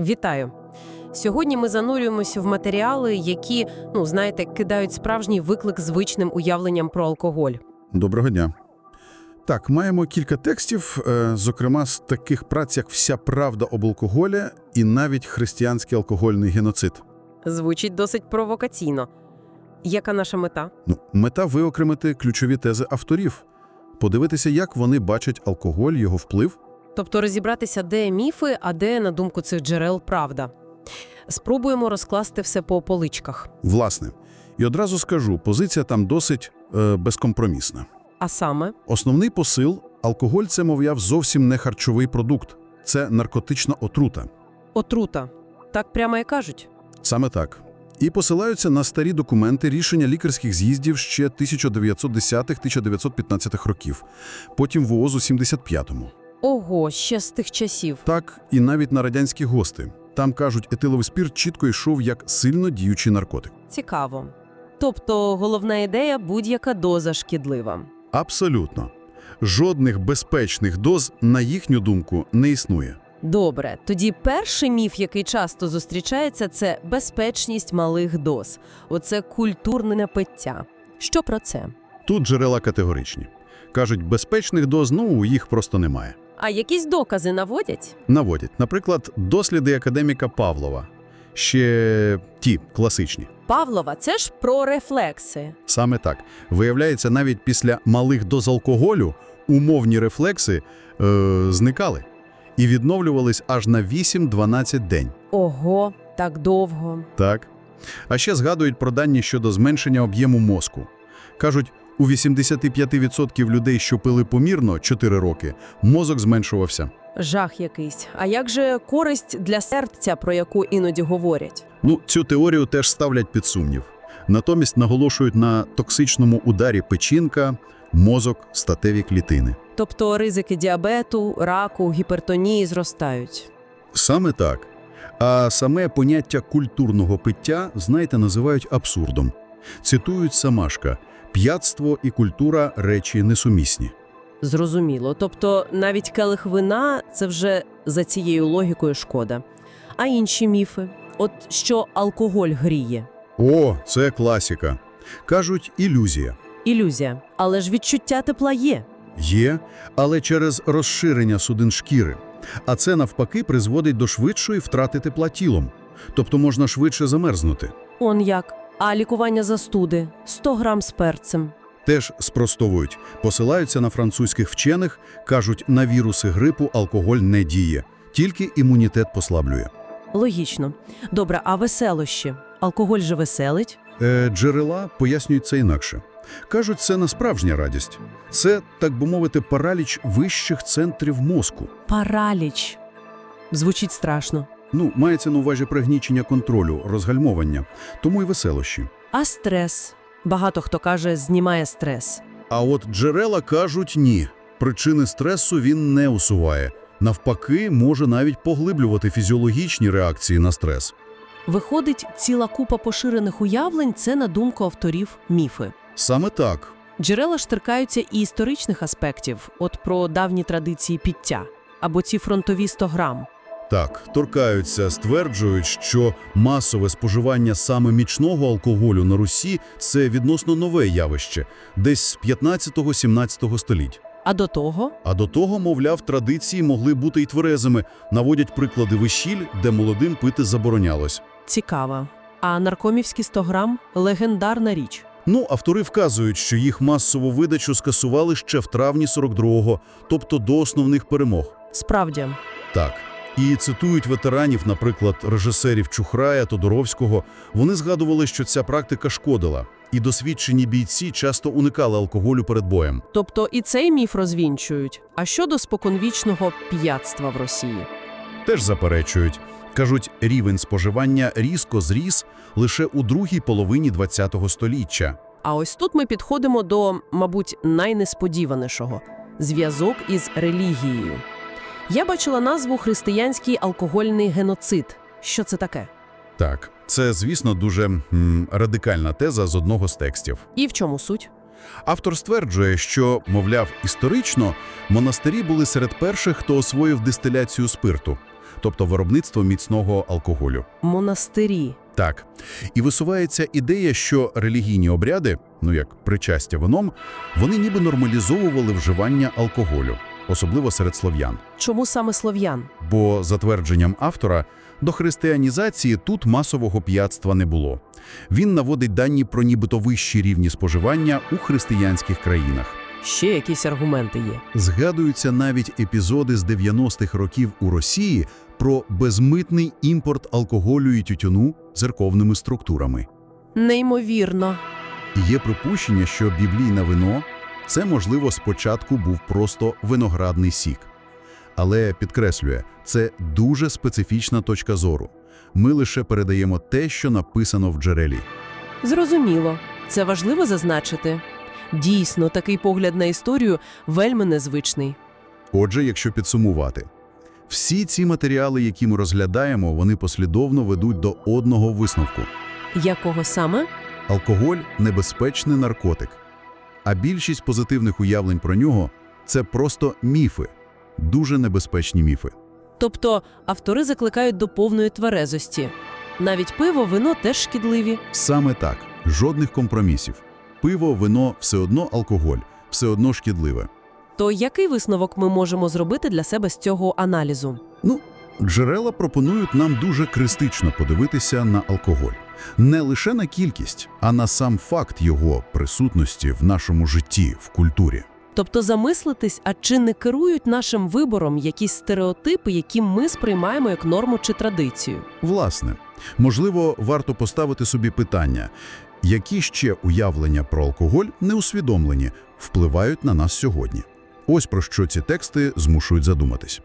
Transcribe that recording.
Вітаю! Сьогодні ми занурюємося в матеріали, які, ну знаєте, кидають справжній виклик звичним уявленням про алкоголь. Доброго дня. Так, маємо кілька текстів, е, зокрема з таких праць, як «Вся правда об алкоголі» і навіть «Християнський алкогольний геноцид». Звучить досить провокаційно. Яка наша мета? Ну, мета виокремити ключові тези авторів, подивитися, як вони бачать алкоголь, його вплив. Тобто розібратися, де міфи, а де, на думку цих джерел, правда. Спробуємо розкласти все по поличках. Власне, і одразу скажу, позиція там досить е, безкомпромісна. А саме, Основний посил – алкоголь – це, мовляв, зовсім не харчовий продукт. Це наркотична отрута. отрута. Так прямо і кажуть. Саме так. І посилаються на старі документи рішення лікарських з'їздів ще 1910-1915 років, потім ВООЗ у 75-му. Ого, ще з тих часів. Так, і навіть на радянські гости. Там, кажуть, етиловий спирт чітко йшов як сильно діючий наркотик. Цікаво. Тобто головна ідея – будь-яка доза шкідлива. Абсолютно. Жодних безпечних доз, на їхню думку, не існує. Добре, тоді перший міф, який часто зустрічається, це безпечність малих доз. Оце культурне напиття. Що про це? Тут джерела категоричні. Кажуть, безпечних доз, ну, їх просто немає. А якісь докази наводять? Наводять, наприклад, досліди академіка Павлова. Ще ті класичні. Павлова, це ж про рефлекси. Саме так. Виявляється, навіть після малих доз алкоголю умовні рефлекси е, зникали і відновлювались аж на 8-12 день. Ого, так довго. Так. А ще згадують про дані щодо зменшення об'єму мозку. Кажуть, у 85% людей, що пили помірно 4 роки, мозок зменшувався. Жах якийсь. А як же користь для серця, про яку іноді говорять? Ну, цю теорію теж ставлять під сумнів. Натомість наголошують на токсичному ударі печінка, мозок, статеві клітини. Тобто ризики діабету, раку, гіпертонії зростають. Саме так. А саме поняття культурного пиття, знаєте, називають абсурдом. Цитують Самашка «п'ятство і культура – речі несумісні». Зрозуміло. Тобто навіть келих вина – це вже за цією логікою шкода. А інші міфи? От що алкоголь гріє? О, це класіка. Кажуть, ілюзія. Ілюзія. Але ж відчуття тепла є. Є, але через розширення судин шкіри. А це, навпаки, призводить до швидшої втрати тепла тілом. Тобто можна швидше замерзнути. Он як. А лікування застуди – 100 грам з перцем. Теж спростовують, посилаються на французьких вчених, кажуть, на віруси грипу алкоголь не діє, тільки імунітет послаблює. Логічно. Добре, а веселощі? Алкоголь же веселить? Е, джерела пояснюють це інакше. Кажуть, це не справжня радість. Це, так би мовити, параліч вищих центрів мозку. Параліч. Звучить страшно. Ну, мається на увазі пригнічення контролю, розгальмовання, тому й веселощі. А стрес? Багато хто каже, знімає стрес. А от джерела кажуть ні. Причини стресу він не усуває. Навпаки, може навіть поглиблювати фізіологічні реакції на стрес. Виходить, ціла купа поширених уявлень – це, на думку авторів, міфи. Саме так. Джерела ж торкаються і історичних аспектів, от про давні традиції підтя, або ці фронтові 100 грам. Так, торкаються, стверджують, що масове споживання саме мічного алкоголю на Русі – це відносно нове явище, десь з 15-17 століть. А до того А до того, мовляв, традиції могли бути й тверезими, наводять приклади весіль, де молодим пити заборонялось. цікаво. А наркомівські 100 грам – легендарна річ. Ну, автори вказують, що їх масову видачу скасували ще в травні 42-го, тобто до основних перемог. Справді. Так. І цитують ветеранів, наприклад, режисерів Чухрая, Тодоровського. Вони згадували, що ця практика шкодила, і досвідчені бійці часто уникали алкоголю перед боєм. Тобто і цей міф розвінчують. А щодо споконвічного п'ятства в Росії? Теж заперечують. Кажуть, рівень споживання різко зріс лише у другій половині ХХ століття. А ось тут ми підходимо до, мабуть, найнесподіванішого – зв'язок із релігією. Я бачила назву «Християнський алкогольний геноцид». Що це таке? Так, це, звісно, дуже м, радикальна теза з одного з текстів. І в чому суть? Автор стверджує, що, мовляв, історично монастирі були серед перших, хто освоїв дистиляцію спирту. тобто виробництво міцного алкоголю. Монастирі. Так. І висувається ідея, що релігійні обряди, ну як причастя вином, вони ніби нормалізовували вживання алкоголю, особливо серед слов'ян. Чому саме слов'ян? Бо, за твердженням автора, до християнізації тут масового п'ятства не було. Він наводить дані про нібито вищі рівні споживання у християнських країнах. Ще якісь аргументи є. Згадуються навіть епізоди з 90-х років у Росії про безмитний імпорт алкоголю і тютюну церковними структурами. Неймовірно. Є припущення, що біблійне вино – це, можливо, спочатку був просто виноградний сік. Але, підкреслює, це дуже специфічна точка зору. Ми лише передаємо те, що написано в джерелі. Зрозуміло. Це важливо зазначити. Дійсно, такий погляд на історію вельми незвичний. Отже, якщо підсумувати, всі ці матеріали, які ми розглядаємо, вони послідовно ведуть до одного висновку. Якого саме? Алкоголь – небезпечний наркотик. А більшість позитивних уявлень про нього – це просто міфи. Дуже небезпечні міфи. Тобто автори закликають до повної тверезості. Навіть пиво, вино теж шкідливі. Саме так. Жодних компромісів. Пиво, вино – все одно алкоголь, все одно шкідливе. То який висновок ми можемо зробити для себе з цього аналізу? Ну, джерела пропонують нам дуже критично подивитися на алкоголь. Не лише на кількість, а на сам факт його присутності в нашому житті, в культурі. Тобто замислитись, а чи не керують нашим вибором якісь стереотипи, які ми сприймаємо як норму чи традицію? Власне, можливо, варто поставити собі питання, які ще уявлення про алкоголь неусвідомлені впливають на нас сьогодні. Ось про що ці тексти змушують задуматись.